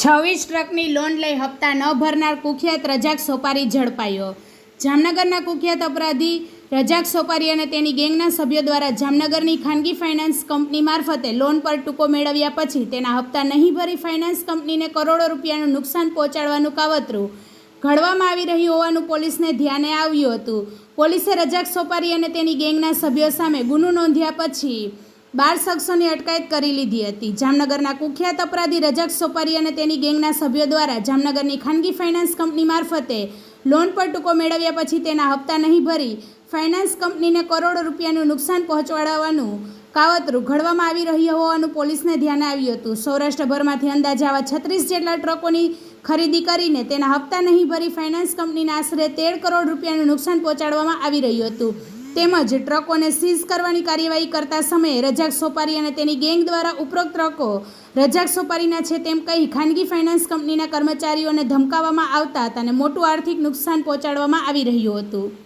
છવ્વીસ ટ્રકની લોન લઈ હપ્તા ન ભરનાર કુખ્યાત રજાક સોપારી ઝડપાયો. જામનગરના કુખ્યાત અપરાધી રજાક સોપારી અને તેની ગેંગના સભ્યો દ્વારા જામનગરની ખાનગી ફાઇનાન્સ કંપની મારફતે લોન પર ટૂંકો મેળવ્યા પછી તેના હપ્તા નહીં ભરી ફાઇનાન્સ કંપનીને કરોડો રૂપિયાનું નુકસાન પહોંચાડવાનું કાવતરું. ઘડવામાં આવી રહ્યું હોવાનું પોલીસને ધ્યાને આવ્યું હતું. પોલીસે રજાક સોપારી અને તેની ગેંગના સભ્યો સામે ગુનો નોંધ્યા પછી બાર શખ્સોની અટકાયત કરી લીધી હતી. જામનગરના કુખ્યાત અપરાધી રજક સોપારી અને તેની ગેંગના સભ્યો દ્વારા જામનગરની ખાનગી ફાઇનાન્સ કંપની મારફતે લોન પર ટૂંકો મેળવ્યા પછી તેના હપ્તા નહીં ભરી ફાઇનાન્સ કંપનીને કરોડો રૂપિયાનું નુકસાન પહોંચાડવાનું કાવતરું ઘડવામાં આવી રહ્યું હોવાનું પોલીસને ધ્યાને આવ્યું હતું. સૌરાષ્ટ્રભરમાંથી અંદાજે આવા છત્રીસ જેટલા ટ્રકોની ખરીદી કરીને તેના હપ્તા નહીં ભરી ફાઇનાન્સ કંપનીને આશરે તેર કરોડ રૂપિયાનું નુકસાન પહોંચાડવામાં આવી રહ્યું હતું. તેમજ ટ્રકોને સીઝ કરવાની કાર્યવાહી કરતા સમયે રજાક સોપારી અને તેની ગેંગ દ્વારા ઉપરોક્ત ટ્રકો રજાક સોપારીના છે તેમ કહી ખાનગી ફાઇનાન્સ કંપનીના કર્મચારીઓને ધમકાવવામાં આવતા હતા અને મોટું આર્થિક નુકસાન પહોંચાડવામાં આવી રહ્યું હતું.